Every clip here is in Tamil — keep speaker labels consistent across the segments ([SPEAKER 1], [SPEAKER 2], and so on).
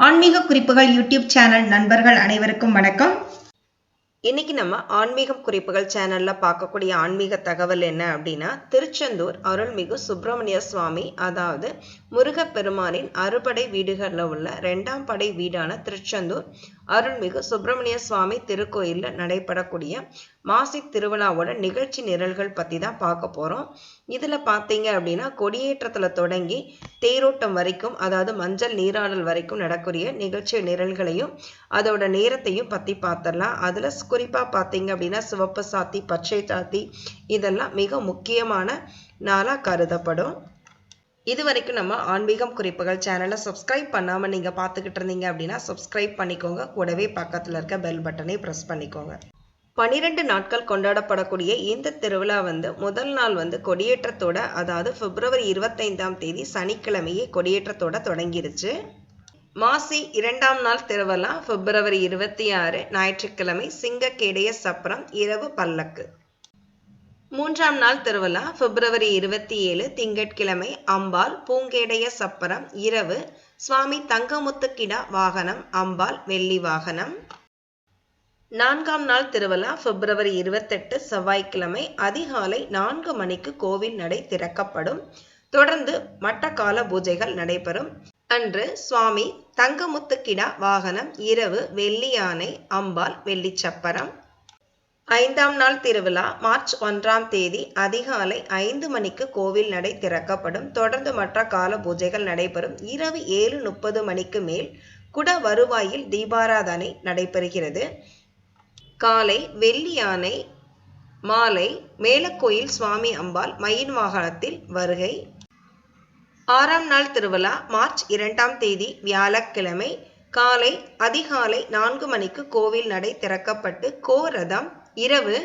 [SPEAKER 1] ஆன்மீக குறிப்புகள் யூடியூப் சேனல் நண்பர்கள் அனைவருக்கும் வணக்கம்.
[SPEAKER 2] இன்னைக்கு நம்ம ஆன்மீகம் குறிப்புகள் சேனல்ல பார்க்கக்கூடிய ஆன்மீக தகவல் என்ன அப்படின்னா திருச்செந்தூர் அருள்மிகு சுப்பிரமணிய சுவாமி அதாவது முருகப்பெருமானின் அறுபடை வீடுகளில் உள்ள ரெண்டாம் படை வீடான திருச்செந்தூர் அருள்மிகு சுப்பிரமணிய சுவாமி திருக்கோயிலில் நடைபெறக்கூடிய மாசி திருவிழாவோட நிகழ்ச்சி நிரல்கள் பற்றி தான் பார்க்க போகிறோம் இதில் பார்த்தீங்க அப்படின்னா கொடியேற்றத்தில் தொடங்கி தேரோட்டம் வரைக்கும் அதாவது மஞ்சள் நீராடல் வரைக்கும் நடக்கூடிய நிகழ்ச்சி நிரல்களையும் அதோட நேரத்தையும் பற்றி பார்த்துடலாம் அதில் குறிப்பாக பார்த்தீங்க அப்படின்னா சிவப்பு சாத்தி பச்சை சாத்தி இதெல்லாம் மிக முக்கியமான நாளாக கருதப்படும். இது வரைக்கும் நம்ம ஆன்மீகம் குறிப்புகள் சேனலை சப்ஸ்கிரைப் பண்ணாமல் நீங்கள் பார்த்துக்கிட்டு இருந்தீங்க அப்படின்னா சப்ஸ்கிரைப் பண்ணிக்கோங்க. கூடவே பக்கத்தில் இருக்க பெல் பட்டனை ப்ரெஸ் பண்ணிக்கோங்க. பனிரெண்டு நாட்கள் கொண்டாடப்படக்கூடிய இந்த திருவிழா வந்து முதல் நாள் வந்து கொடியேற்றத்தோட அதாவது பிப்ரவரி இருபத்தைந்தாம் தேதி சனிக்கிழமையே கொடியேற்றத்தோட தொடங்கிருச்சு. மாசி இரண்டாம் நாள் திருவிழா பிப்ரவரி இருபத்தி ஆறு ஞாயிற்றுக்கிழமை சிங்கக்கேடைய சப்பரம் இரவு பல்லக்கு. மூன்றாம் நாள் திருவிழா பிப்ரவரி இருபத்தி ஏழு திங்கட்கிழமை அம்பாள் பூங்கேடைய சப்பரம் இரவு சுவாமி தங்கமுத்துக்கிடா வாகனம் அம்பாள் வெள்ளி வாகனம். நான்காம் நாள் திருவிழா பிப்ரவரி இருபத்தெட்டு செவ்வாய்க்கிழமை அதிகாலை நான்கு மணிக்கு கோவில் நடை திறக்கப்படும். தொடர்ந்து மட்டக்கால கால பூஜைகள் நடைபெறும். அன்று சுவாமி தங்கமுத்துக்கிடா வாகனம் இரவு வெள்ளி யானை அம்பாள் வெள்ளிச்சப்பரம் ஐந்தாம் நாள் திருவிழா மார்ச் ஒன்றாம் தேதி அதிகாலை ஐந்து மணிக்கு கோவில் நடை திறக்கப்படும். தொடர்ந்து மற்ற கால பூஜைகள் நடைபெறும். இரவு ஏழு முப்பது மணிக்கு மேல் குட வருவாயில் தீபாராதனை நடைபெறுகிறது. காலை வெள்ளி யானை மாலை மேலக்கோயில் சுவாமி அம்பாள் மயின் வாகனத்தில் வருகை. ஆறாம் நாள் திருவிழா மார்ச் இரண்டாம் தேதி வியாழக்கிழமை காலை அதிகாலை நான்கு மணிக்கு கோவில் நடை திறக்கப்பட்டு கோரதம் இரவு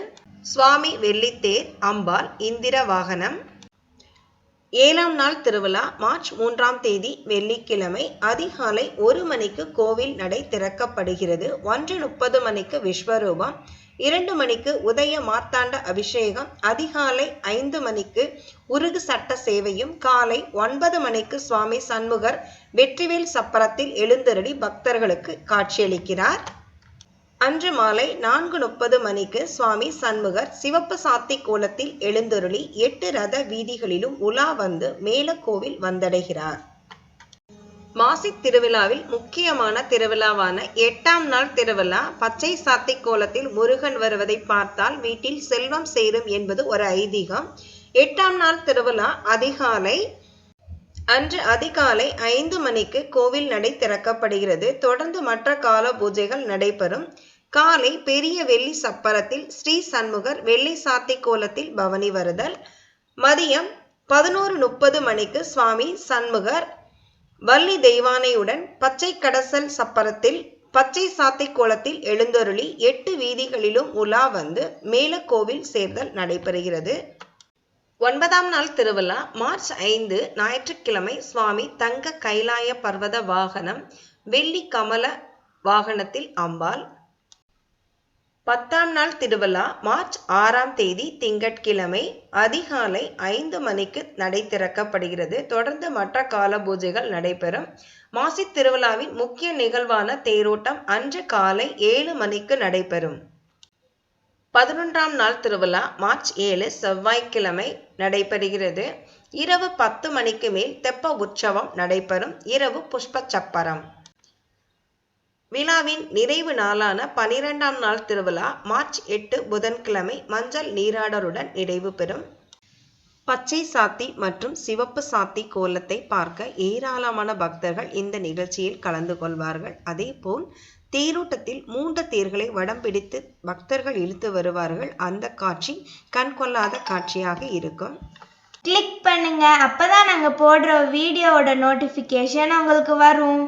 [SPEAKER 2] சுவாமி வெள்ளித்தேர் அம்பாள் இந்திர வாகனம். ஏழாம் நாள் திருவிழா மார்ச் மூன்றாம் தேதி வெள்ளிக்கிழமை அதிகாலை ஒரு மணிக்கு கோவில் நடை திறக்கப்படுகிறது. ஒன்று முப்பது மணிக்கு விஸ்வரூபம் இரண்டு மணிக்கு உதய மார்த்தாண்ட அபிஷேகம் அதிகாலை ஐந்து மணிக்கு உருகு சட்ட சேவையும் காலை ஒன்பது மணிக்கு சுவாமி சண்முகர் வெற்றிவேல் சப்பரத்தில் எழுந்தருளி பக்தர்களுக்கு காட்சியளிக்கிறார். அன்று மாலை நான்கு முப்பது மணிக்கு சுவாமி சண்முகர் சிவப்பு சாத்தி கோலத்தில் எழுந்தருளி எட்டு ரத வீதிகளிலும் உலா வந்து மேலக்கோவில் வந்தடைகிறார். மாசி திருவிழாவில் முக்கியமான திருவிழாவான எட்டாம் நாள் திருவிழா பச்சை சாத்தி கோலத்தில் முருகன் வருவதை பார்த்தால் வீட்டில் செல்வம் சேரும் என்பது ஒரு ஐதீகம். எட்டாம் நாள் திருவிழா அதிகாலை அன்று அதிகாலை ஐந்து மணிக்கு கோவில் நடை திறக்கப்படுகிறது. தொடர்ந்து மற்ற கால பூஜைகள் நடைபெறும். காலை பெரிய வெள்ளி சப்பரத்தில் ஸ்ரீ சண்முகர் வெள்ளி சாத்தி கோலத்தில் பவனி வருதல். மதியம் பதினோரு முப்பது மணிக்கு சுவாமி சண்முகர் வள்ளி தெய்வானையுடன் பச்சை கடசல் சப்பரத்தில் பச்சை சாத்தை கோலத்தில் எழுந்தருளி எட்டு வீதிகளிலும் உலா வந்து மேலக்கோவில் சேர்தல் நடைபெறுகிறது. ஒன்பதாம் நாள் திருவிழா மார்ச் ஐந்து ஞாயிற்றுக்கிழமை சுவாமி தங்க கைலாய பர்வத வாகனம் வெள்ளி கமல வாகனத்தில் அம்பாள். பத்தாம் நாள் திருவிழா மார்ச் ஆறாம் தேதி திங்கட்கிழமை அதிகாலை ஐந்து மணிக்கு நடை திறக்கப்படுகிறது. தொடர்ந்து மற்ற கால பூஜைகள் நடைபெறும். மாசி திருவிழாவின் முக்கிய நிகழ்வான தேரோட்டம் அன்று காலை ஏழு மணிக்கு நடைபெறும். பதினொன்றாம் நாள் திருவிழா மார்ச் ஏழு செவ்வாய்க்கிழமை நடைபெறுகிறது. இரவு பத்து மணிக்கு மேல் தெப்ப உற்சவம் நடைபெறும். இரவு புஷ்ப சப்பரம். விழாவின் நிறைவு நாளான பனிரெண்டாம் நாள் திருவிழா மார்ச் எட்டு புதன்கிழமை மஞ்சள் நீராடருடன் நிறைவு பெறும். பச்சை சாத்தி மற்றும் சிவப்பு சாத்தி கோலத்தை பார்க்க ஏராளமான பக்தர்கள் இந்த நிகழ்ச்சியில் கலந்து கொள்வார்கள். அதேபோல் தேரோட்டத்தில் மூன்று தேர்களை வடம் பிடித்து பக்தர்கள் இழுத்து வருவார்கள். அந்த காட்சி கண்கொள்ளாத காட்சியாக இருக்கும்.
[SPEAKER 3] கிளிக் பண்ணுங்க. அப்பதான் நாங்க போடுற வீடியோவோட நோட்டிஃபிகேஷன் உங்களுக்கு வரும்.